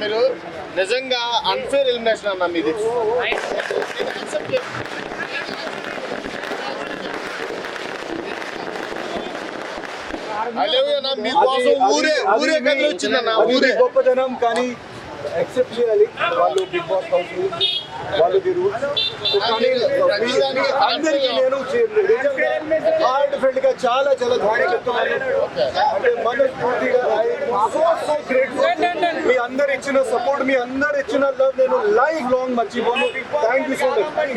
మీరు నిజంగా unfair elimination అన్న మీది. మీకోసం ఊరే ఊరే కదిలి వచ్చిందన్న ఊరే. గొప్పతనం కానీ యాక్సెప్ట్ చేయాలి. వాళ్ళు బిగ్ బాస్ హౌస్ వాళ్ళు రూల్స్ కానీ అందరికీ నేను హార్ట్ ఫెల్ట్గా చాలా చాలా ధాడి చెప్తున్నాను అంటే మనస్ఫూర్తిగా so, so. మీ అందరు ఇచ్చిన సపోర్ట్ మీ అందరు ఇచ్చిన లవ్ నేను లైఫ్ లాంగ్ మర్చిపోను. Thank you so much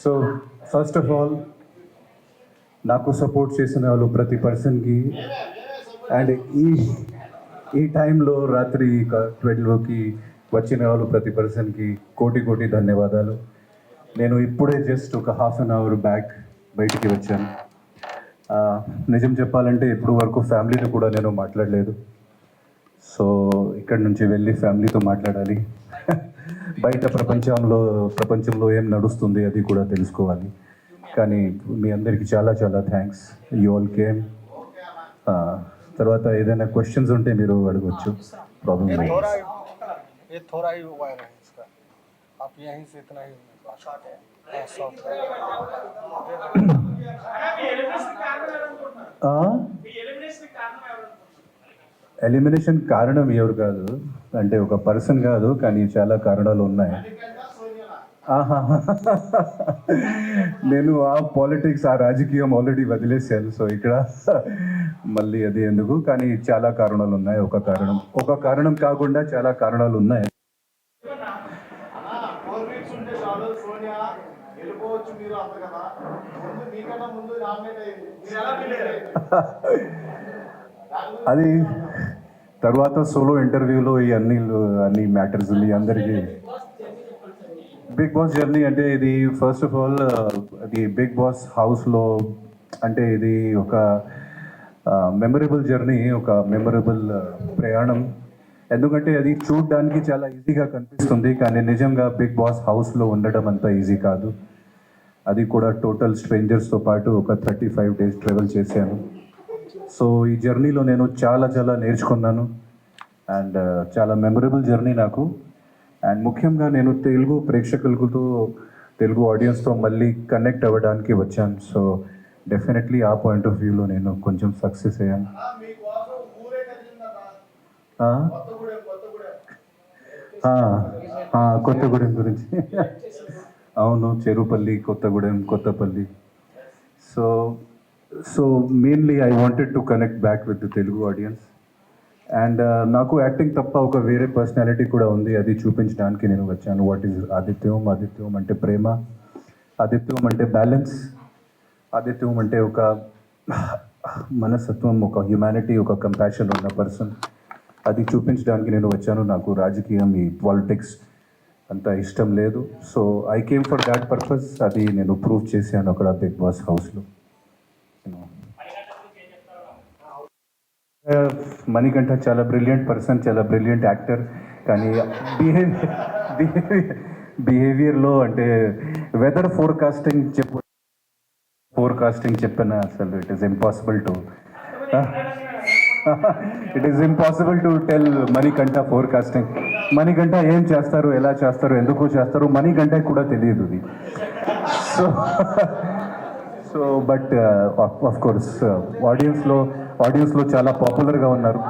so first of all నాకు సపోర్ట్ చేసిన వాళ్ళు ప్రతి పర్సన్కి అండ్ ఈ ఈ టైంలో రాత్రి ట్వెల్వ్కి వచ్చిన వాళ్ళు ప్రతి పర్సన్కి కోటి కోటి ధన్యవాదాలు. నేను ఇప్పుడే జస్ట్ ఒక హాఫ్ అన్ అవర్ బ్యాక్ బయటికి వచ్చాను. నిజం చెప్పాలంటే ఇప్పుడు వరకు ఫ్యామిలీతో కూడా నేను మాట్లాడలేదు. సో ఇక్కడ నుంచి వెళ్ళి ఫ్యామిలీతో మాట్లాడాలి. బయట ప్రపంచంలో ప్రపంచంలో ఏం నడుస్తుంది అది కూడా తెలుసుకోవాలి. కానీ మీ అందరికీ చాలా చాలా థ్యాంక్స్ యూ ఆల్ కేమ్ తర్వాత ఏదైనా క్వశ్చన్స్ ఉంటే మీరు అడగవచ్చు ప్రాబ్లమ్ ఎలిమినేషన్ కారణం ఎవరు కాదు? అంటే ఒక పర్సన్ కాదు కానీ చాలా కారణాలు ఉన్నాయి. నేను ఆ పాలిటిక్స్ ఆ రాజకీయం ఆల్రెడీ వదిలేసాను సో ఇక్కడ మళ్ళీ అది ఎందుకు? కానీ చాలా కారణాలు ఉన్నాయి. ఒక కారణం ఒక కారణం కాకుండా చాలా కారణాలు ఉన్నాయి. అది తర్వాత సోలో ఇంటర్వ్యూలో ఈ అన్ని అన్ని మ్యాటర్స్ మీ అందరికీ బిగ్ బాస్ జర్నీ అంటే ఇది ఫస్ట్ ఆఫ్ ఆల్ అది బిగ్ బాస్ హౌస్లో అంటే ఇది ఒక uh, మెమరబుల్ జర్నీ ఒక మెమరబుల్ uh, ప్రయాణం. ఎందుకంటే అది చూడడానికి చాలా ఈజీగా కనిపిస్తుంది కానీ నిజంగా బిగ్ బాస్ హౌస్లో ఉండడం అంత ఈజీ కాదు. అది కూడా టోటల్ స్ట్రేంజర్స్తో పాటు ఒక థర్టీ ఫైవ్ డేస్ ట్రావెల్ చేశాను. సో ఈ జర్నీలో నేను చాలా చాలా నేర్చుకున్నాను. అండ్ uh, చాలా మెమరబుల్ జర్నీ నాకు. అండ్ ముఖ్యంగా నేను తెలుగు ప్రేక్షకులతో తెలుగు ఆడియన్స్తో మళ్ళీ కనెక్ట్ అవ్వడానికి వచ్చాను. సో డెఫినెట్లీ ఆ పాయింట్ ఆఫ్ వ్యూలో నేను కొంచెం సక్సెస్ అయ్యాను. కొత్తగూడెం కొత్తగూడెం గురించి. అవును Cherupalli Kothagudem Kothapalli. So so mainly I wanted to connect back with the Telugu audience and uh, నాకు యాక్టింగ్ తప్ప ఒక వేరే పర్సనాలిటీ కూడా ఉంది. అది చూపించడానికి నేను వచ్చాను. What is ఆదిత్యం? ఆదిత్యం అంటే ప్రేమ. ఆదిత్యం అంటే బ్యాలెన్స్ ఆదిత్యం అంటే ఒక మనస్తత్వం ఒక హ్యుమానిటీ ఒక కంపాషన్ ఉన్న పర్సన్ అది చూపించడానికి నేను వచ్చాను. నాకు రాజకీయం ఈ పాలిటిక్స్ అంత ఇష్టం లేదు. So I came for that purpose అది నేను ప్రూవ్ చేశాను అక్కడ బిగ్ బాస్ హౌస్లో మణికంఠ చాలా బ్రిలియంట్ పర్సన్ చాలా బ్రిలియంట్ యాక్టర్ కానీ బిహేవియర్ బిహేవియర్లో అంటే వెదర్ ఫోర్కాస్టింగ్ చెప్పు ఫోర్కాస్టింగ్ చెప్పిన అసలు it is impossible to it is impossible to tell Manikanta forecasting Manikanta ఏం చేస్తారు ఎలా చేస్తారు ఎందుకు చేస్తారు మణికంఠ కూడా తెలియదు ఇది. So so but of course ఆడియన్స్లో ఆడియన్స్లో చాలా పాపులర్గా ఉన్నారు.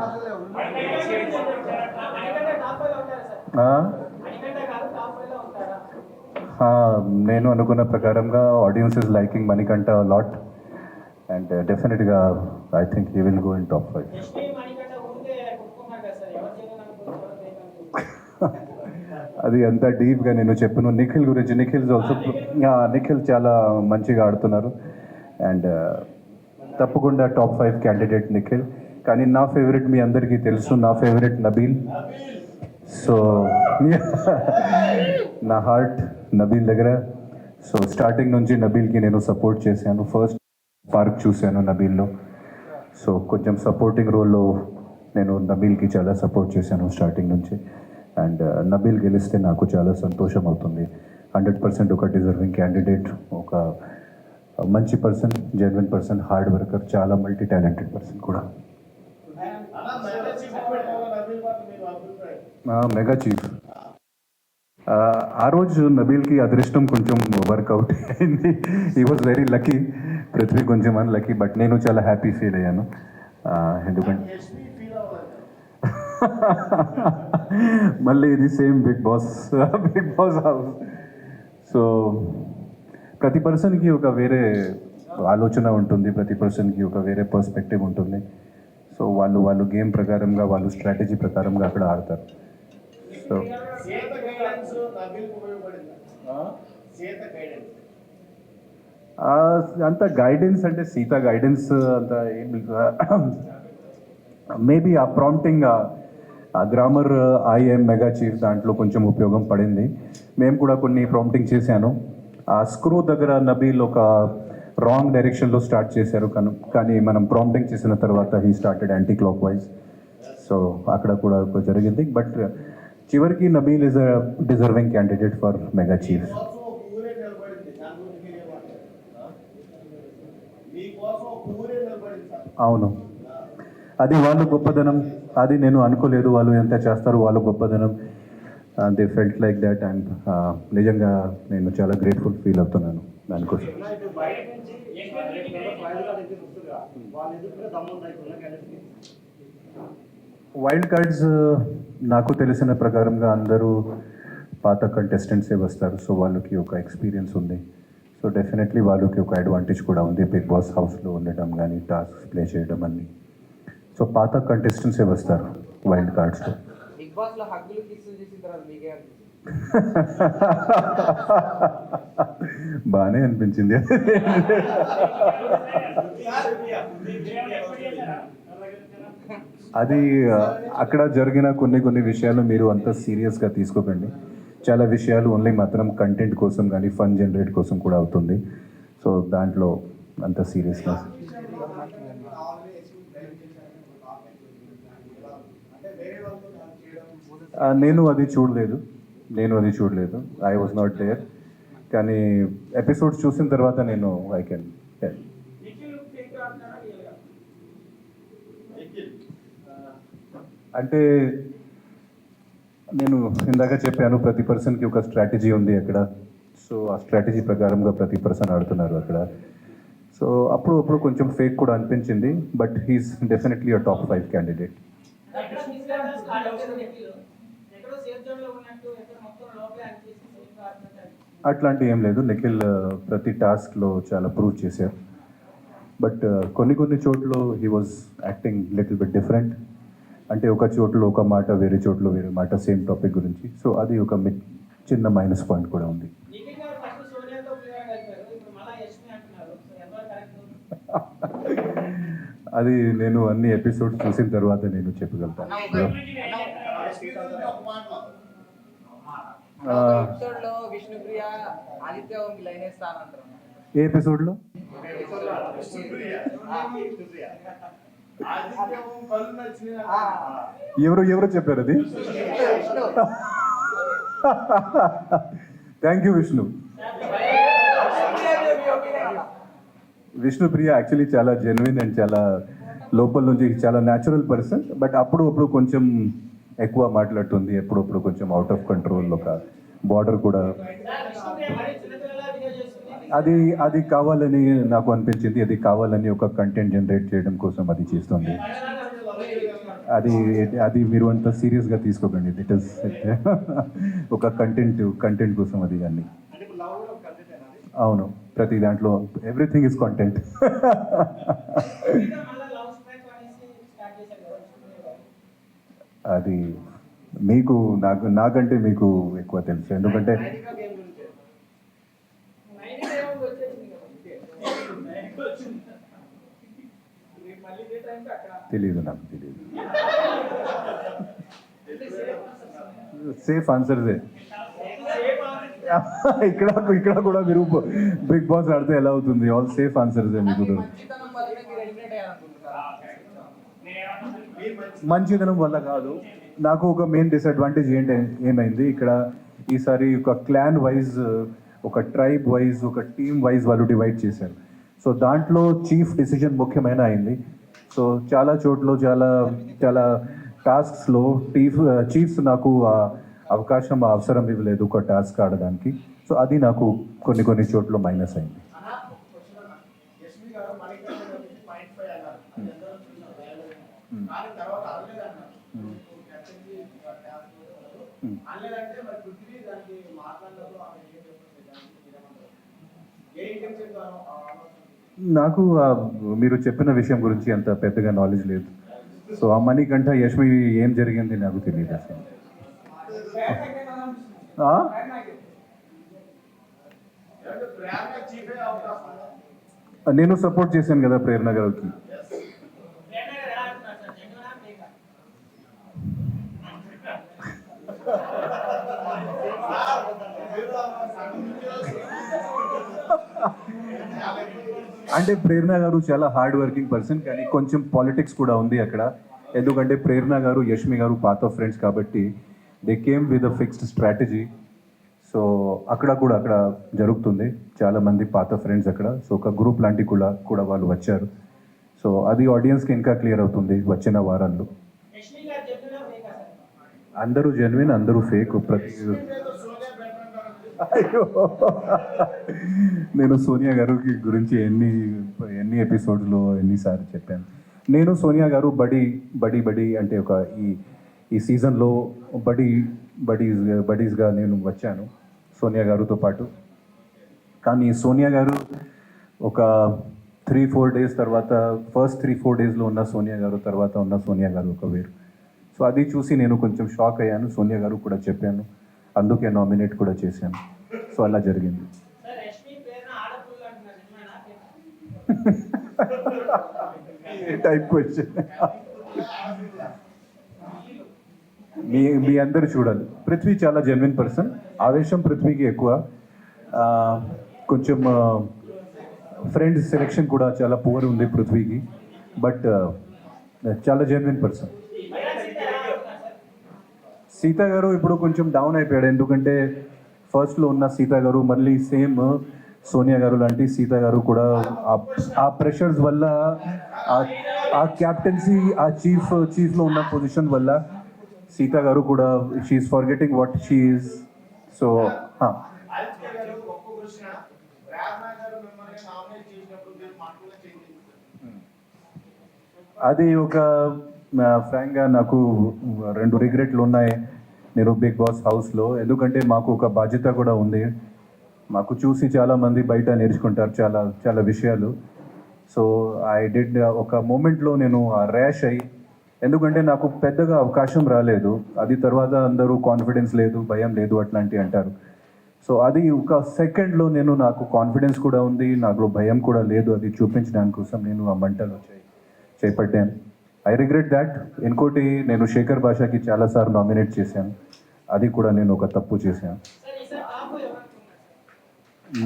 నేను అనుకున్న ప్రకారంగా audience is liking Manikanta lot and డెఫినెట్గా I think he will go in top five అది అంత డీప్గా నేను చెప్పను. నిఖిల్ గురించి నిఖిల్ ఆల్సో నిఖిల్ చాలా మంచిగా ఆడుతున్నారు. అండ్ తప్పకుండా టాప్ ఫైవ్ క్యాండిడేట్ నిఖిల్. కానీ నా ఫేవరెట్ మీ అందరికీ తెలుసు నా ఫేవరెట్ నబీల్. సో నా హార్ట్ నబీల్ దగ్గర. సో స్టార్టింగ్ నుంచి నబీల్కి నేను సపోర్ట్ చేశాను. ఫస్ట్ పార్క్ చూశాను నబీల్లో. సో కొంచెం సపోర్టింగ్ రోల్లో నేను నబీల్కి చాలా సపోర్ట్ చేశాను స్టార్టింగ్ నుంచి. అండ్ uh, నబీల్ గెలిస్తే నాకు చాలా సంతోషం అవుతుంది హండ్రెడ్ పర్సెంట్ ఒక డిజర్వింగ్ క్యాండిడేట్ ఒక మంచి person genuine person hard worker చాలా మల్టీ టాలెంటెడ్ పర్సన్ కూడా. మెగా చీఫ్ ఆ రోజు నబీల్కి అదృష్టం కొంచెం వర్కౌట్ అయింది. ఈ వాజ్ వెరీ లక్కీ పృథ్వీ కొంచెం అని లక్కీ బట్ నేను చాలా హ్యాపీ ఫీల్ అయ్యాను. ఎందుకంటే మళ్ళీ ఇది same Bigg Boss Bigg Boss house so ప్రతి పర్సన్కి ఒక వేరే ఆలోచన ఉంటుంది. ప్రతి పర్సన్కి ఒక వేరే పర్స్పెక్టివ్ ఉంటుంది. సో వాళ్ళు వాళ్ళు గేమ్ ప్రకారంగా వాళ్ళు స్ట్రాటజీ ప్రకారంగా అక్కడ ఆడతారు. సో సీత గైడెన్స్ నబీల్కి ఉపయోగపడింది? సీత గైడెన్స్ ఆ, అంత గైడెన్స్ అంటే సీత గైడెన్స్ అంత ఏం మేబీ ఆ ప్రాంప్టింగ్ ఆ గ్రామర్ ఐఎం మెగా చీఫ్ దాంట్లో కొంచెం ఉపయోగం పడింది. మేము కూడా కొన్ని ప్రాంప్టింగ్ చేశాను. ఆ స్క్రూ దగ్గర నబీల్ ఒక రాంగ్ డైరెక్షన్లో స్టార్ట్ చేశారు. కను కానీ మనం ప్రాంప్టింగ్ చేసిన తర్వాత he started anticlockwise so అక్కడ కూడా జరిగింది. బట్ చివరికి Nabeel is a deserving candidate for mega chief అవును. అది వాళ్ళు గొప్పదనం. అది నేను అనుకోలేదు వాళ్ళు ఎంత చేస్తారు వాళ్ళు గొప్పదనం. They felt like that and నిజంగా నేను చాలా గ్రేట్ఫుల్ ఫీల్ అవుతున్నాను దానికోసం వైల్డ్ కార్డ్స్ uh, నాకు తెలిసిన ప్రకారంగా అందరూ పాత కంటెస్టెంట్సే వస్తారు. సో వాళ్ళకి ఒక ఎక్స్పీరియన్స్ ఉంది. సో డెఫినెట్లీ వాళ్ళకి ఒక అడ్వాంటేజ్ కూడా ఉంది. బిగ్ బాస్ హౌస్లో ఉండటం కానీ టాస్క్ ప్లే చేయడం అన్నీ. సో పాత కంటెస్టెంట్సే వస్తారు? వైల్డ్ కార్డ్స్లో బాస్లో హగ్గులు కిస్సులు చేసిన తర్వాత మీకే అనిపించింది. బాగానే అనిపించింది. అది అక్కడ జరిగిన కొన్ని కొన్ని విషయాలు మీరు అంత సీరియస్గా తీసుకోకండి. చాలా విషయాలు ఓన్లీ మాత్రం కంటెంట్ కోసం కానీ ఫన్ జనరేట్ కోసం కూడా అవుతుంది. సో దాంట్లో అంత సీరియస్నెస్. నేను అది చూడలేదు. నేను అది చూడలేదు. ఐ వాజ్ నాట్ డేర్ కానీ ఎపిసోడ్స్ చూసిన తర్వాత నేను ఐ కెన్ అంటే నేను ఇందాక చెప్పాను ప్రతి పర్సన్కి ఒక స్ట్రాటజీ ఉంది అక్కడ. సో ఆ స్ట్రాటజీ ప్రకారంగా ప్రతి పర్సన్ ఆడుతున్నారు అక్కడ. సో అప్పుడు అప్పుడు కొంచెం ఫేక్ కూడా అనిపించింది but he's definitely a top five candidate అట్లాంటి ఏం లేదు. నిఖిల్ ప్రతి టాస్క్లో చాలా ప్రూవ్ చేశారు. బట్ కొన్ని కొన్ని చోట్ల he was acting little bit different అంటే ఒక చోట్ల ఒక మాట వేరే చోట్ల వేరే మాట సేమ్ టాపిక్ గురించి. సో అది ఒక చిన్న మైనస్ పాయింట్ కూడా ఉంది. అది నేను అన్ని ఎపిసోడ్స్ చూసిన తర్వాత నేను చెప్పగలుగుతాను. విష్ణుప్రియ ఆదిత్య ఏ నచ్చినాయి ఆ, ఎవరు ఎవరు చెప్పారు అది? Thank you Vishnu. Vishnupriya actually చాలా జెన్యున్ అండ్ చాలా లోపల నుంచి చాలా న్యాచురల్ పర్సన్ బట్ అప్పుడు అప్పుడు కొంచెం ఎక్కువ మాట్లాడుతుంది ఎప్పుడప్పుడు కొంచెం అవుట్ ఆఫ్ కంట్రోల్ ఒక బార్డర్ కూడా అది అది కావాలని నాకు అనిపించింది అది కావాలని ఒక కంటెంట్ జనరేట్ చేయడం కోసం అది చేస్తుంది. అది అది మీరు అంత సీరియస్గా తీసుకోకండి ఇట్ ఇస్ ఒక కంటెంట్ కంటెంట్ కోసం అది అన్ని. అవును ప్రతి దాంట్లో ఎవ్రీథింగ్ ఇస్ కంటెంట్ ఇంకా మళ్ళీ లవ్ స్ట్రైక్ అనేసి స్టార్ట్ చేశారు కదా విష్ణుప్రియ గారు. అది మీకు నాకు నాకంటే మీకు ఎక్కువ తెలుసు. ఎందుకంటే తెలీదు తెలియదు నాకు తెలియదు సేఫ్ ఆన్సర్సే ఇక్కడ ఇక్కడ కూడా మీరు బిగ్ బాస్ ఆడితే ఎలా అవుతుంది? ఆల్ సేఫ్ ఆన్సర్సే మీకు. మంచిదనం వల్ల కాదు. నాకు ఒక మెయిన్ డిసడ్వాంటేజ్ ఏంటి ఏమైంది? ఇక్కడ ఈసారి ఒక క్లాన్ వైజ్ ఒక ట్రైబ్ వైజ్ ఒక టీమ్ వైజ్ వాళ్ళు డివైడ్ చేశారు. సో దాంట్లో చీఫ్ డిసిజన్ ముఖ్యమైన అయింది. సో చాలా చోట్ల చాలా చాలా టాస్క్స్లో టీఫ్ చీఫ్స్ నాకు ఆ అవకాశం అవసరం ఇవ్వలేదు ఒక టాస్క్ ఆడడానికి. సో అది నాకు కొన్ని కొన్ని చోట్ల మైనస్ అయింది. నాకు మీరు చెప్పిన విషయం గురించి అంత పెద్దగా నాలెడ్జ్ లేదు. సో ఆ మనీ కంట యష్మి ఏం జరిగింది నాకు తెలియదు అసలు? నేను సపోర్ట్ చేశాను కదా ప్రేరణ గారికి. అంటే ప్రేరణ గారు చాలా హార్డ్ వర్కింగ్ పర్సన్ కానీ కొంచెం పాలిటిక్స్ కూడా ఉంది అక్కడ. ఎందుకంటే ప్రేరణ గారు యష్మి గారు పాత ఫ్రెండ్స్ కాబట్టి they came with a fixed strategy so అక్కడ కూడా అక్కడ జరుగుతుంది. చాలా మంది పాత ఫ్రెండ్స్ అక్కడ. సో ఒక గ్రూప్ లాంటి కూడా కూడా వాళ్ళు వచ్చారు. సో అది ఆడియన్స్కి ఇంకా క్లియర్ అవుతుంది వచ్చిన వారాల్లో. అందరూ జెన్యున్ అందరూ ఫేక్ ప్రతి అయ్యో. నేను సోనియా గారికి గురించి ఎన్ని ఎన్ని ఎపిసోడ్లో ఎన్నిసార్లు చెప్పాను. నేను సోనియా గారు బడి బడి బడి అంటే ఒక ఈ ఈ సీజన్లో బడి బడీస్ బడీస్గా నేను వచ్చాను సోనియా గారితో పాటు. కానీ సోనియా గారు ఒక త్రీ ఫోర్ డేస్ తర్వాత ఫస్ట్ త్రీ ఫోర్ డేస్లో ఉన్న సోనియా గారు తర్వాత ఉన్న సోనియా గారు ఒక వేరు. సో అది చూసి నేను కొంచెం షాక్ అయ్యాను. సోనియా గారు కూడా చెప్పాను. అందుకే నామినేట్ కూడా చేశాను. సో అలా జరిగింది. టైప్ క్వశ్చన్ మీ మీ అందరు చూడాలి. పృథ్వీ చాలా జెన్యున్ పర్సన్ ఆవేశం పృథ్వీకి ఎక్కువ. కొంచెం ఫ్రెండ్స్ సెలెక్షన్ కూడా చాలా పువర్ ఉంది పృథ్వీకి. బట్ చాలా జెన్యున్ పర్సన్ సీత గారు ఇప్పుడు కొంచెం డౌన్ అయిపోయాడు. ఎందుకంటే ఫస్ట్లో ఉన్న సీత గారు మళ్ళీ సేమ్ సోనియా గారు లాంటి సీత గారు కూడా ఆ- ప్రెషర్స్ వల్ల ఆ- క్యాప్టెన్సీ ఆ చీఫ్ చీఫ్లో ఉన్న పొజిషన్ వల్ల సీత గారు కూడా she is forgetting what she is so అది ఒక ఫ్రాంక్గా నాకు రెండు రిగ్రెట్లు ఉన్నాయి. నేను బిగ్ బాస్ హౌస్లో. ఎందుకంటే మాకు ఒక బాధ్యత కూడా ఉంది. మాకు చూసి చాలామంది బయట నేర్చుకుంటారు చాలా చాలా విషయాలు. సో ఐ డిడ్ ఒక మూమెంట్లో నేను ర్యాష్ అయ్యి ఎందుకంటే నాకు పెద్దగా అవకాశం రాలేదు. అది తర్వాత అందరూ కాన్ఫిడెన్స్ లేదు భయం లేదు అట్లాంటివి అంటారు. సో అది ఒక సెకండ్లో నేను నాకు కాన్ఫిడెన్స్ కూడా ఉంది నాకు భయం కూడా లేదు. అది చూపించడానికి కోసం నేను ఆ మంటలు చేపట్టాను. ఐ రిగ్రెట్ దాట్ ఇంకోటి నేను శేఖర్ భాషకి చాలాసార్లు నామినేట్ చేశాను. అది కూడా నేను ఒక తప్పు చేశాను.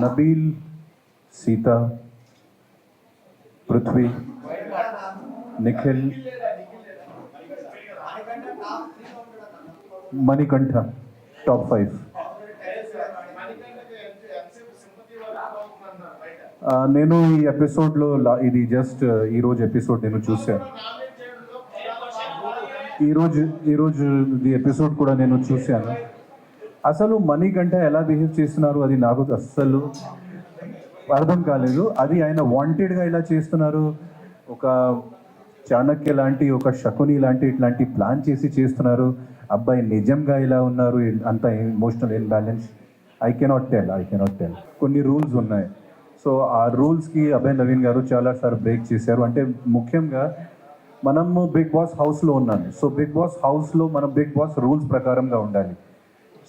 నబీల్ సీత పృథ్వీ నిఖిల్ మణికంఠ టాప్ ఫైవ్ నేను ఈ ఎపిసోడ్లో లా- ఇది జస్ట్ ఈరోజు ఎపిసోడ్ నేను చూశాను. ఈరోజు ఈరోజు ఈ ఎపిసోడ్ కూడా నేను చూశాను. అసలు మనీ కంటే ఎలా బిహేవ్ చేస్తున్నారు? అది నాకు అస్సలు అర్థం కాలేదు. అది ఆయన వాంటెడ్గా ఇలా చేస్తున్నారు? ఒక చాణక్య లాంటి ఒక శకుని లాంటి ఇట్లాంటి ప్లాన్ చేసి చేస్తున్నారు. అబ్బాయి నిజంగా ఇలా ఉన్నారు? అంత emotional imbalance I cannot tell I cannot tell కొన్ని రూల్స్ ఉన్నాయి. సో ఆ రూల్స్కి అభయ్ నవీన్ గారు చాలా సార్ బ్రేక్ చేశారు. అంటే ముఖ్యంగా మనము బిగ్ బాస్ హౌస్లో ఉన్నాను సో బిగ్ బాస్ హౌస్లో మనం బిగ్ బాస్ రూల్స్ ప్రకారంగా ఉండాలి.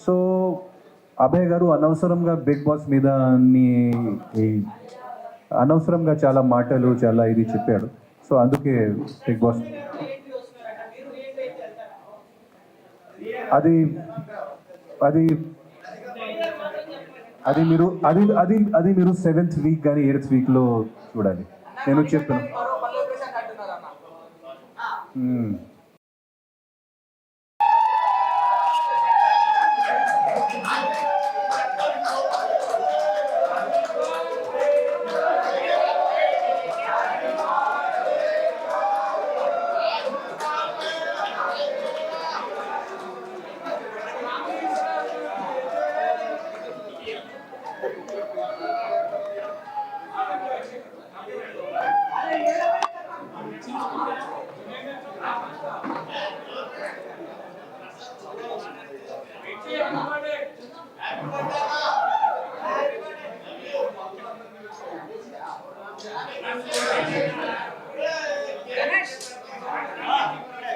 సో అభయ్ గారు అనవసరంగా బిగ్ బాస్ మీద ఈ అనవసరంగా చాలా మాటలు చాలా ఇది చెప్పాడు సో అందుకే బిగ్ బాస్. అది అది అది మీరు అది అది అది మీరు సెవెంత్ వీక్ కానీ ఎయిత్ వీక్లో చూడాలి. నేను చెప్తాను మరో పల్లె ప్రశాంత్ అంటున్నారు అన్న మ్మ్.